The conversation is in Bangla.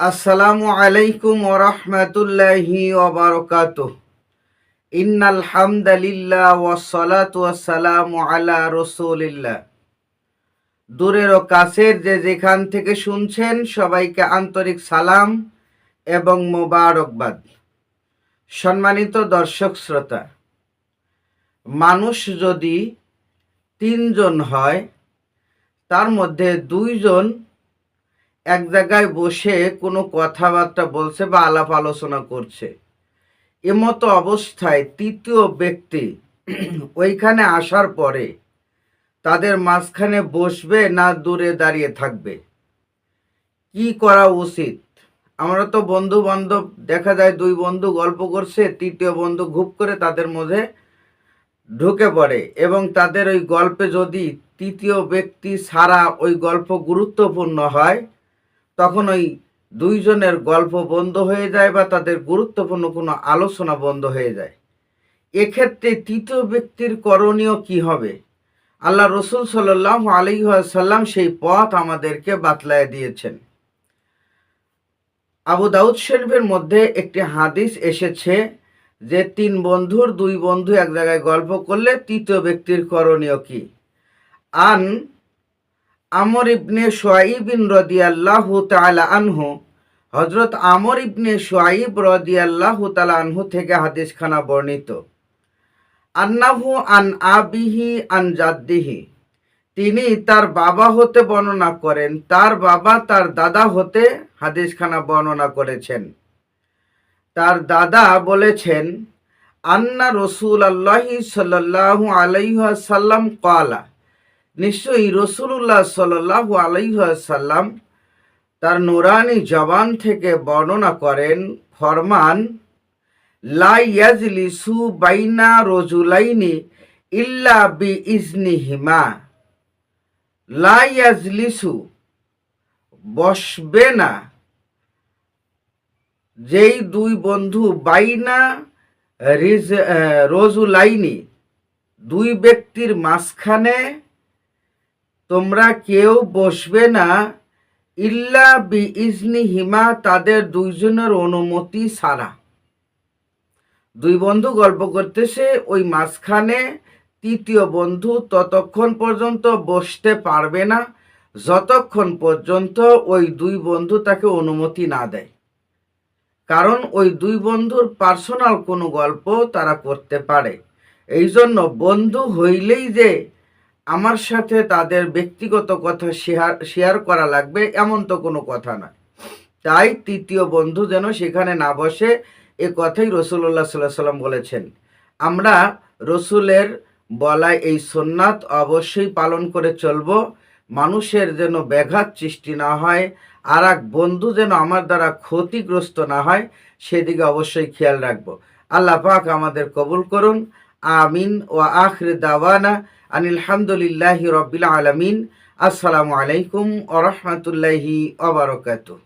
আসসালামু আলাইকুম ওরহমতুল্লাহি ওবরকাত ইন্নাল হামদালিল্লাহ ওয়াসসালাতু ওয়াসসালামু আলা রসুলিল্লাহ। দূরের ও কাছের যে যেখান থেকে শুনছেন সবাইকে আন্তরিক সালাম এবং মোবারকবাদ। সম্মানিত দর্শক শ্রোতা, মানুষ যদি তিনজন হয়, তার মধ্যে দুইজন এক জায়গায় বসে কোনো কথাবার্তা বলছে বা আলাপ আলোচনা করছে। এমতো অবস্থায় তৃতীয় ব্যক্তি ওইখানে আসার পরে তাদের মাঝখানে বসবে না দূরে দাঁড়িয়ে থাকবে। কি করা উচিত? আমরা তো বন্ধু বান্ধব দেখা যায় দুই বন্ধু গল্প করছে, তৃতীয় বন্ধু ঘুপ করে তাদের মধ্যে ঢুকে পড়ে এবং তাদের ওই গল্পে যদি তৃতীয় ব্যক্তি ছাড়া ওই গল্প গুরুত্বপূর্ণ হয় তখন ওই দুইজনের গল্প বন্ধ হয়ে যায় বা তাদের গুরুত্বপূর্ণ কোনো আলোচনা বন্ধ হয়ে যায়। এক্ষেত্রে তৃতীয় ব্যক্তির করণীয় কি হবে? আল্লাহ রসুল সাল্লাহ আলী সাল্লাম সেই পথ আমাদেরকে বাতলায় দিয়েছেন। আবু দাউদ শরীফের মধ্যে একটি হাদিস এসেছে যে তিন বন্ধুর দুই বন্ধু এক জায়গায় গল্প করলে তৃতীয় ব্যক্তির করণীয় কি? আন আমর ইবনে সোয়াইবিন রদিয়াল্লাহু তালা আনহু হজরত আমর ইবনে সোয়াইব রদিয়াল্লাহু তালা আনহু থেকে হাদিসখানা বর্ণিত। আন্নাহু আন আবিহি আন জাদ্দিহি, তিনি তার বাবা হতে বর্ণনা করেন, তার বাবা তার দাদা হতে হাদিসখানা বর্ণনা করেছেন। তার দাদা বলেছেন, আন্না রসুল আল্লাহি সাল্লাহ আলাইসাল্লাম কলা নিশ্চয়ই রসুল্লাহ সাল্লাহ আলাইসাল্লাম তার নুরানি জবান থেকে বর্ণনা করেন, ফরমান লাইয়াজলিসু বাইনা রজুলাইনি ইল্লা বি ইজনিহিমা লাইয়াজলিসু বসবে না। যেই দুই বন্ধু বাইনা রিজ রজুলাইনি, দুই ব্যক্তির মাঝখানে তোমরা কেউ বসবে না, ইল্লা বি ইজনি হিমা তাদের দুইজনের অনুমতি ছাড়া। দুই বন্ধু গল্প করতেছে, ওই মাঝখানে তৃতীয় বন্ধু ততক্ষণ পর্যন্ত বসতে পারবে না, যতক্ষণ পর্যন্ত ওই দুই বন্ধু তাকে অনুমতি না দেয়। কারণ ওই দুই বন্ধুর পার্সোনাল কোনো গল্প তারা করতে পারে। এই জন্য বন্ধু হইলেই যে আমার সাথে তাদের ব্যক্তিগত কথা শেয়ার শেয়ার করা লাগবে, এমন তো কোনো কথা নয় তাই তৃতীয় বন্ধু যেন সেখানে না বসে এ কথাই রসুল্লাহ সাল্লাহ সাল্লাম বলেছেন। আমরা রসুলের বলায় এই সোননাথ অবশ্যই পালন করে চলব। মানুষের যেন ব্যাঘাত সৃষ্টি না হয়, আর এক বন্ধু যেন আমার দ্বারা ক্ষতিগ্রস্ত না হয়, সেদিকে অবশ্যই খেয়াল রাখব। আল্লাহ পাক আমাদের কবুল করুন। আমিন ও আখরে দাওয়ানা আনিলহামদুলিল্লাহ রবিল আলমিন। আসসালামু আলাইকুম ও রহমতুল্লাহি ওবরকাতুহ